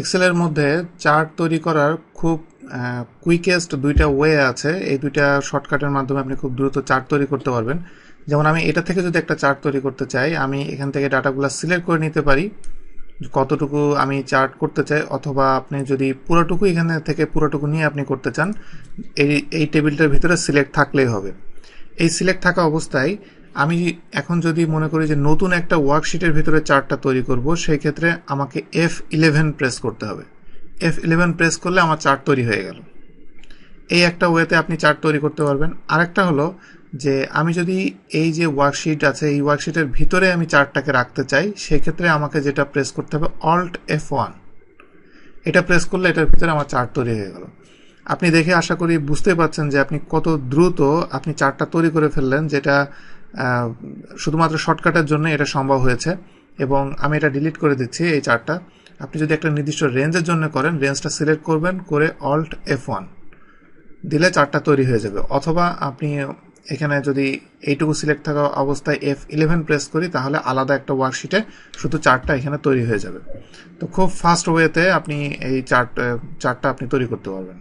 এক্সেলের মধ্যে চার্ট তৈরি করার খুব কুইকেস্ট দুইটা ওয়ে আছে। এই দুইটা শর্টকাটের মাধ্যমে আপনি খুব দ্রুত চার্ট তৈরি করতে পারবেন। যেমন আমি এটা থেকে যদি একটা চার্ট তৈরি করতে চাই, আমি এখান থেকে ডাটাগুলো সিলেক্ট করে নিতে পারি। কতটুকু আমি চার্ট করতে চাই, অথবা আপনি যদি পুরোটুকু এখান থেকে পুরোটুকু নিয়ে আপনি করতে চান, এই এই টেবিলটার ভিতরে সিলেক্ট থাকলেই হবে। এই সিলেক্ট থাকা অবস্থায় আমি এখন যদি মনে করি যে নতুন একটা ওয়ার্কশিটের ভিতরে চার্টটা তৈরি করব, সেই ক্ষেত্রে আমাকে এফ ইলেভেন প্রেস করতে হবে। এফ ইলেভেন প্রেস করলে আমার চার্ট তৈরি হয়ে গেল। এই একটা ওয়েতে আপনি চার্ট তৈরি করতে পারবেন। আরেকটা হলো যে আমি যদি এই যে ওয়ার্কশিট আছে, এই ওয়ার্কশিটের ভিতরে আমি চার্টটাকে রাখতে চাই সেক্ষেত্রে আমাকে যেটা প্রেস করতে হবে অল্ট এফ ওয়ান এটা প্রেস করলে এটার ভিতরে আমার চার্ট তৈরি হয়ে গেল। আপনি দেখে আশা করি বুঝতে পারছেন যে আপনি কত দ্রুত আপনি চার্টটা তৈরি করে ফেললেন, যেটা শুধুমাত্র শর্টকাটের জন্য এটা সম্ভব হয়েছে এবং আমি এটা ডিলিট করে দিচ্ছি এই চার্টটা আপনি যদি একটা নির্দিষ্ট রেঞ্জের জন্য করেন রেঞ্জটা সিলেক্ট করবেন, করে অল্ট এফ ওয়ান দিলে চার্টটা তৈরি হয়ে যাবে। অথবা আপনি এখানে যদি এইটুকু সিলেক্ট থাকা অবস্থায় এফ ইলেভেন প্রেস করি, তাহলে আলাদা একটা ওয়ার্কশিটে শুধু চার্টটা এখানে তৈরি হয়ে যাবে। তো খুব ফাস্ট ওয়েতে আপনি এই চার্ট চার্টটা আপনি তৈরি করতে পারবেন।